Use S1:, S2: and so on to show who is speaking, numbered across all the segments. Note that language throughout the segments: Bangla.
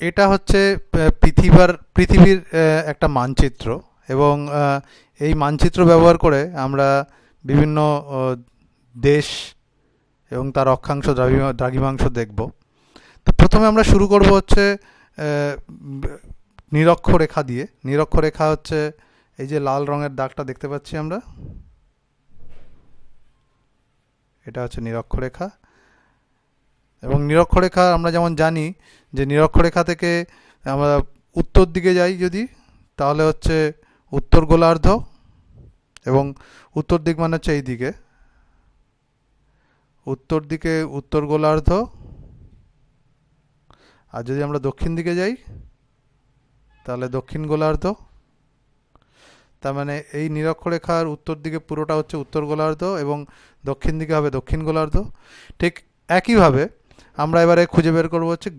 S1: এটা হচ্ছে পৃথিবীর পৃথিবীর একটা মানচিত্র এবং এই মানচিত্র ব্যবহার করে আমরা বিভিন্ন দেশ এবং তার অক্ষাংশ দ্রাঘিমা দ্রাঘিমাংশ দেখব। তো প্রথমে আমরা শুরু করব হচ্ছে নিরক্ষরেখা দিয়ে। নিরক্ষরেখা হচ্ছে, এই যে লাল রঙের দাগটা দেখতে পাচ্ছি আমরা। এটা হচ্ছে নিরক্ষরেখা এবং নিরক্ষরেখা আমরা যেমন জানি যে নিরক্ষরেখা থেকে আমরা উত্তর দিকে যাই যদি, তাহলে হচ্ছে উত্তর গোলার্ধ এবং উত্তর দিক মানে হচ্ছে এই দিকে। উত্তর দিকে উত্তর গোলার্ধ। আর যদি আমরা দক্ষিণ দিকে যাই, তাহলে দক্ষিণ গোলার্ধ। তার মানে এই নিরক্ষরেখার উত্তর দিকে পুরোটা হচ্ছে উত্তর গোলার্ধ এবং দক্ষিণ দিকে হবে দক্ষিণ গোলার্ধ। ঠিক একইভাবে আমরা এবারে খুঁজে বের করব হচ্ছে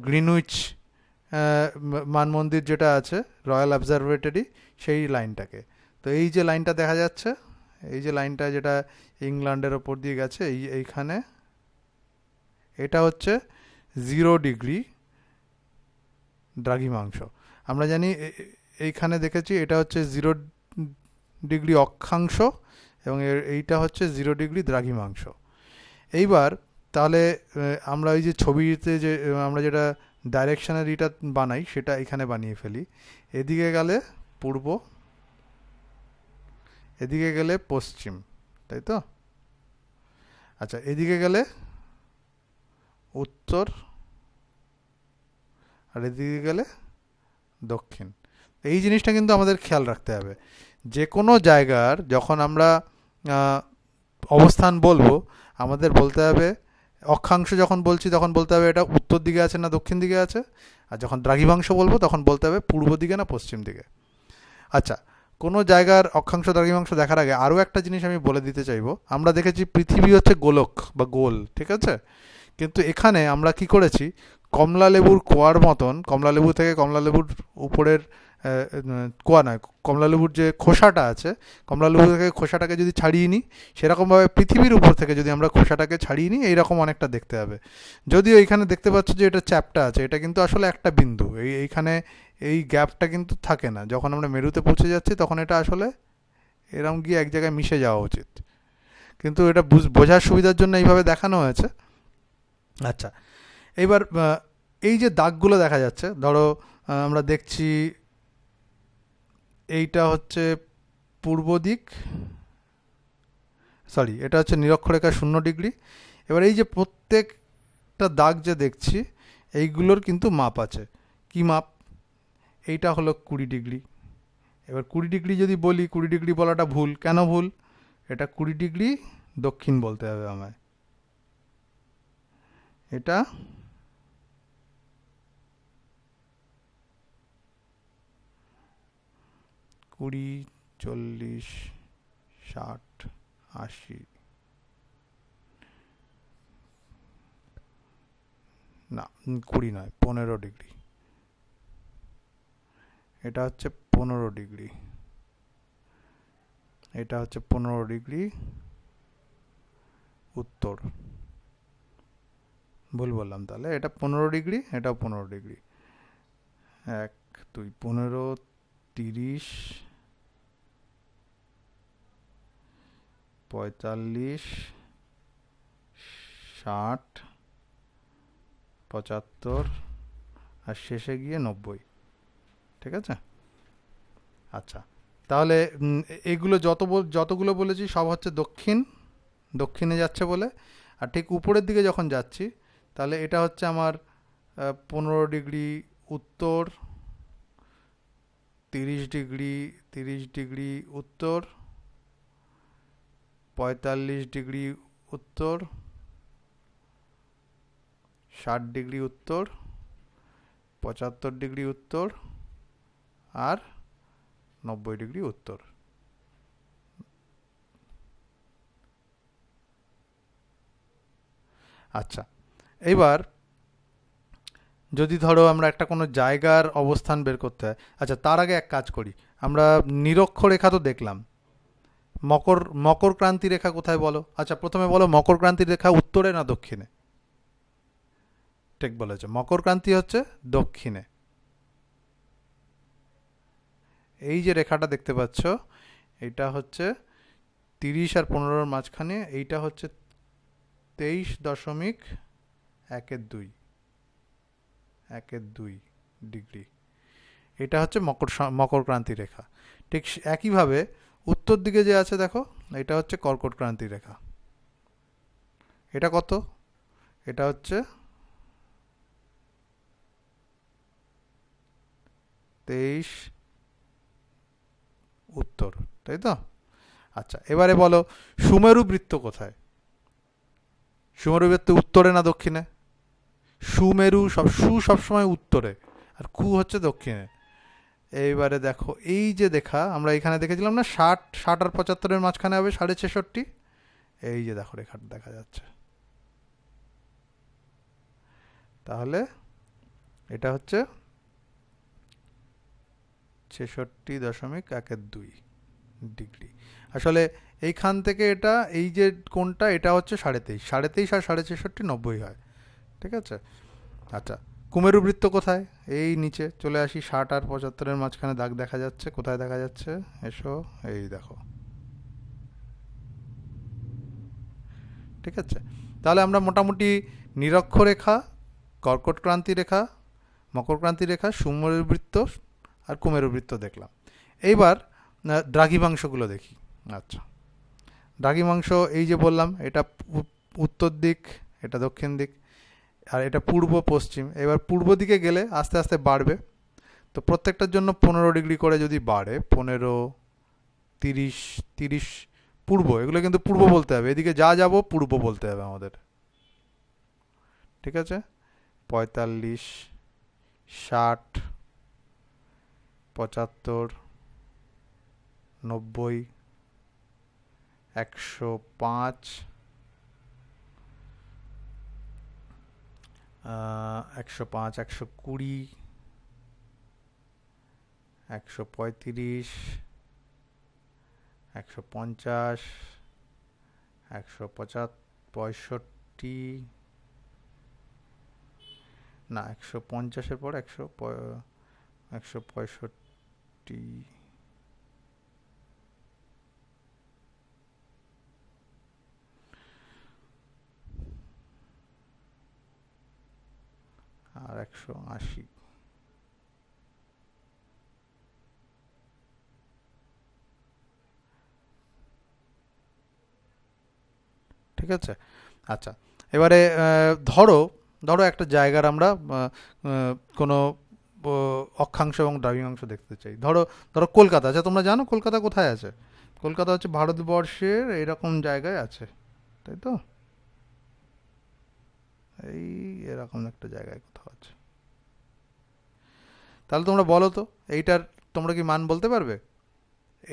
S1: ম- মানমন্দির যেটা আছে, রয়্যাল অবজারভেটরি, সেই লাইনটাকে। তো এই যে লাইনটা দেখা যাচ্ছে, এই যে লাইনটা যেটা ইংল্যান্ডের ওপর দিয়ে গেছে, এই এইখানে, এটা হচ্ছে জিরো ডিগ্রি দ্রাঘিমাংশ। আমরা জানি এইখানে দেখেছি এটা হচ্ছে জিরো ডিগ্রি অক্ষাংশ এবং এইটা হচ্ছে জিরো ডিগ্রি দ্রাঘিমাংশ। এইবার তাহলে আমরা ওই যে ছবিতে যে আমরা যেটা ডাইরেকশনের ইটা বানাই, সেটা এখানে বানিয়ে ফেলি। এদিকে গেলে পূর্ব, এদিকে গেলে পশ্চিম, তাই তো? আচ্ছা এদিকে গেলে উত্তর আর এদিকে গেলে দক্ষিণ। এই জিনিসটা কিন্তু আমাদের খেয়াল রাখতে হবে। যে কোনো জায়গার যখন আমরা অবস্থান বলব, আমাদের বলতে হবে অক্ষাংশ যখন বলছি, তখন বলতে হবে এটা উত্তর দিকে আছে না দক্ষিণ দিকে আছে? আর যখন দ্রাঘিমাংশ বলব, তখন বলতে হবে পূর্ব দিকে না পশ্চিম দিকে। আচ্ছা কোনো জায়গার অক্ষাংশ, দ্রাঘিমাংশ দেখার আগে আরও একটা জিনিস আমি বলে দিতে চাইব। আমরা দেখেছি পৃথিবী হচ্ছে গোলক বা গোল, ঠিক আছে? কিন্তু এখানে আমরা কি করেছি? কমলা লেবুর কোয়ার মতন কমলা লেবু থেকে কমলা লেবুর উপরের কোয়া নয়, কমলালেবুর যে খোসাটা আছে কমলা লেবু থেকে খোসাটাকে যদি ছাড়িয়ে নিই, সেরকমভাবে পৃথিবীর উপর থেকে যদি আমরা খোসাটাকে ছাড়িয়ে নিই, এইরকম অনেকটা দেখতে হবে। যদিও এইখানে দেখতে পাচ্ছ যে এটা চ্যাপটা আছে, এটা কিন্তু আসলে একটা বিন্দু, এই, এইখানে এই গ্যাপটা কিন্তু থাকে না। যখন আমরা মেরুতে পৌঁছে যাচ্ছি, তখন এটা আসলে এরম গিয়ে এক জায়গায় মিশে যাওয়া উচিত। কিন্তু এটা বুঝ- বোঝার সুবিধার জন্য এইভাবে দেখানো হয়েছে। আচ্ছা এইবার এই যে দাগগুলো দেখা যাচ্ছে, ধরো আমরা দেখছি এইটা হচ্ছে পূর্ব দিক। সরি এটা হচ্ছে নিরক্ষরেখা শূন্য ডিগ্রি। এবার এই যে প্রত্যেকটা দাগ যে দেখছি, এইগুলোর কিন্তু মাপ আছে। কি মাপ? এইটা হলো কুড়ি ডিগ্রি। এবার কুড়ি ডিগ্রি যদি বলি, কুড়ি ডিগ্রি বলাটা ভুল। কেন ভুল? এটা কুড়ি ডিগ্রি দক্ষিণ বলতে হবে আমায়। এটা কুড়ি, চল্লিশ, ষাট, আশি। না, কুড়ি নয়, পনেরো ডিগ্রি। এটা হচ্ছে পনেরো ডিগ্রি। এটা হচ্ছে পনেরো ডিগ্রি উত্তর। ভুল বললাম তাহলে, এটা পনেরো ডিগ্রি, এটাও পনেরো ডিগ্রি। এক, দুই, পনেরো, তিরিশ পঁয়তাল্লিশ, ষাট, পঁচাত্তর, আর শেষে গিয়ে নব্বই। ঠিক আছে? আচ্ছা। তাহলে এগুলো যত যতগুলো বলেছি সব হচ্ছে দক্ষিণ, দক্ষিণে যাচ্ছে বলে। আর ঠিক উপরের দিকে যখন যাচ্ছি, তাহলে এটা হচ্ছে আমার পনেরো ডিগ্রি উত্তর, তিরিশ ডিগ্রি তিরিশ ডিগ্রি উত্তর পঁয়তাল্লিশ ডিগ্রি উত্তর, ষাট ডিগ্রি উত্তর, পঁচাত্তর ডিগ্রি উত্তর আর নব্বই ডিগ্রি উত্তর। আচ্ছা এইবার যদি ধরো আমরা একটা কোনো জায়গার অবস্থান বের করতে হয় আচ্ছা তার আগে এক কাজ করি, আমরা নিরক্ষরেখা তো দেখলাম মকর মকর ক্রান্তি রেখা কোথায় বলো? আচ্ছা প্রথমে বলো মকর ক্রান্তি রেখা উত্তরে না দক্ষিণে? ঠিক বলেছ। মকর ক্রান্তি হচ্ছে দক্ষিণে। এই যে রেখাটা দেখতে পাচ্ছ, এটা হচ্ছে তিরিশ আর পনেরোর মাঝখানে, এইটা হচ্ছে তেইশ দশমিক একের দুই একের দুই ডিগ্রি। এটা হচ্ছে মকর স- মকরক্রান্তি রেখা। ঠিক একইভাবে উত্তর দিকে যে আছে দেখো, এটা হচ্ছে কর্কট ক্রান্তি রেখা। এটা কত? এটা হচ্ছে তেইশ উত্তর, তাই তো? আচ্ছা এবারে বলো, সুমেরু বৃত্ত কোথায়? সুমেরু বৃত্ত উত্তরে না দক্ষিণে? সুমেরু সব, সু সবসময় উত্তরে, আর কু হচ্ছে দক্ষিণে। এইবারে দেখো, এই যে দেখা, আমরা এখানে দেখেছিলাম না, ষাট ষাট আর পঁচাত্তরের মাঝখানে হবে সাড়ে ছেষট্টি? এই যে দেখো, রেখাটা দেখা যাচ্ছে। তাহলে এটা হচ্ছে ছেষট্টি দশমিক একের দুই ডিগ্রি। আসলে এইখান থেকে এটা, এই যে কোনটা এটা হচ্ছে সাড়ে তেইশ। সাড়ে তেইশ আর সাড়ে ছেষট্টি নব্বই হয়। ঠিক আছে? আচ্ছা কুমেরু বৃত্ত কোথায়? এই নিচে চলে আসি ষাট আর পঁচাত্তরের মাঝখানে দাগ দেখা যাচ্ছে। কোথায় দেখা যাচ্ছে? এসো, এই দেখো। ঠিক আছে? তাহলে আমরা মোটামুটি নিরক্ষরেখা কর্কট ক্রান্তি রেখা মকর ক্রান্তি রেখা, সুমেরু বৃত্ত আর কুমেরু বৃত্ত দেখলাম। এইবার দ্রাঘিমাংশগুলো দেখি। আচ্ছা। দ্রাঘিমাংশ এই যে বললাম, এটা উত্তর দিক, এটা দক্ষিণ দিক। আর এটা পূর্ব পশ্চিম। এবার পূর্ব দিকে গেলে আস্তে আস্তে বাড়বে। তো প্রত্যেকটার জন্য পনেরো ডিগ্রি করে যদি বাড়ে, পনেরো, তিরিশ তিরিশ, পূর্ব, এগুলো কিন্তু পূর্ব বলতে হবে। এদিকে যা যাব পূর্ব বলতে হবে আমাদের। ঠিক আছে? পঁয়তাল্লিশ, ষাট, পঁচাত্তর, নব্বই, একশো পাঁচ একশো পাঁচ, একশো কুড়ি, একশো পঁয়ত্রিশ, একশো পঞ্চাশ, একশো পঁচাত পঁয়ষট্টি, না, একশো পঞ্চাশের পর একশো একশো পঁয়ষট্টি আর একশো আশি। ঠিক আছে? আচ্ছা এবারে ধরো ধরো একটা জায়গার আমরা কোনো অক্ষাংশ এবং দ্রাঘিমাংশ দেখতে চাই। ধরো ধরো কলকাতা। আচ্ছা তোমরা জানো কলকাতা কোথায় আছে? কলকাতা হচ্ছে ভারতবর্ষের এরকম জায়গায় আছে, তাই তো? এই এরকম একটা জায়গায় কোথাও তাহলে তোমরা বলো তো, এইটার তোমরা কি মান বলতে পারবে?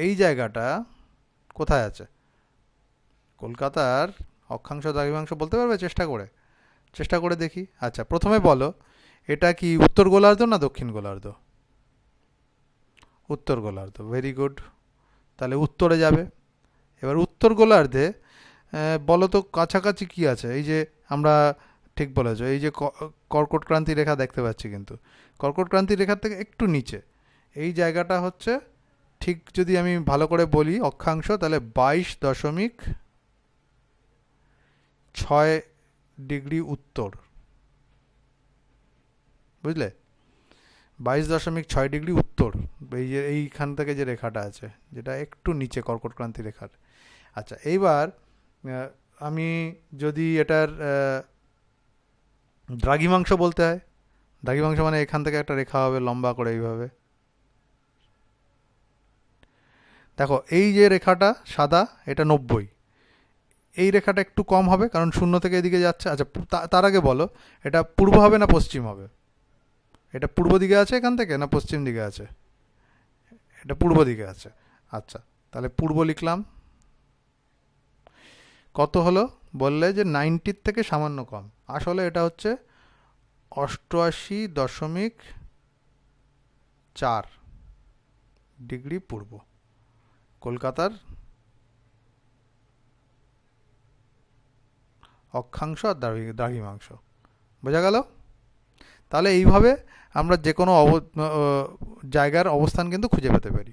S1: এই জায়গাটা কোথায় আছে? কলকাতার অক্ষাংশ দ্রাঘিমাংশ বলতে পারবে? চেষ্টা করে চেষ্টা করে দেখি। আচ্ছা প্রথমে বলো, এটা কি উত্তর গোলার্ধ না দক্ষিণ গোলার্ধ? উত্তর গোলার্ধ ভেরি গুড তাহলে উত্তরে যাবে। এবার উত্তর গোলার্ধে বলো তো কাছাকাছি কি আছে? এই যে আমরা ঠিক বলেছ। এই যে কর্কট ক্রান্তি রেখা দেখতে পাচ্ছি কিন্তু। কর্কট ক্রান্তি রেখার থেকে একটু নিচে। এই জায়গাটা হচ্ছে ঠিক যদি আমি ভালো করে বলি অক্ষাংশ, তাহলে বাইশ দশমিক ছয় ডিগ্রি উত্তর। বুঝলে? বাইশ দশমিক ছয় ডিগ্রি উত্তর। এই যে এইখান থেকে যে রেখাটা আছে, যেটা একটু নিচে কর্কট ক্রান্তি রেখার। আচ্ছা এইবার আমি যদি এটার আহ, দ্রাঘিমাংশ বলতে হয়। দ্রাঘিমাংশ মানে এখান থেকে একটা রেখা হবে লম্বা করে এইভাবে। দেখো এই যে রেখাটা সাদা এটা নব্বই। এই রেখাটা একটু কম হবে কারণ শূন্য থেকে এদিকে যাচ্ছে। আচ্ছা তার আগে বলো এটা পূর্ব হবে না পশ্চিম হবে? এটা পূর্ব দিকে আছে এখান থেকে না পশ্চিম দিকে আছে? এটা পূর্ব দিকে আছে। আচ্ছা তাহলে পূর্ব লিখলাম। কত হলো? বললে যে নাইনটির থেকে সামান্য কম। আসলে এটা হচ্ছে অষ্টআশি দশমিক চার ডিগ্রি পূর্ব। কলকাতার অক্ষাংশ আর দ্রাঘি- দ্রাঘিমাংশ। বোঝা গেল? তাহলে এইভাবে আমরা যে কোনো অব জায়গার অবস্থান কিন্তু খুঁজে পেতে পারি।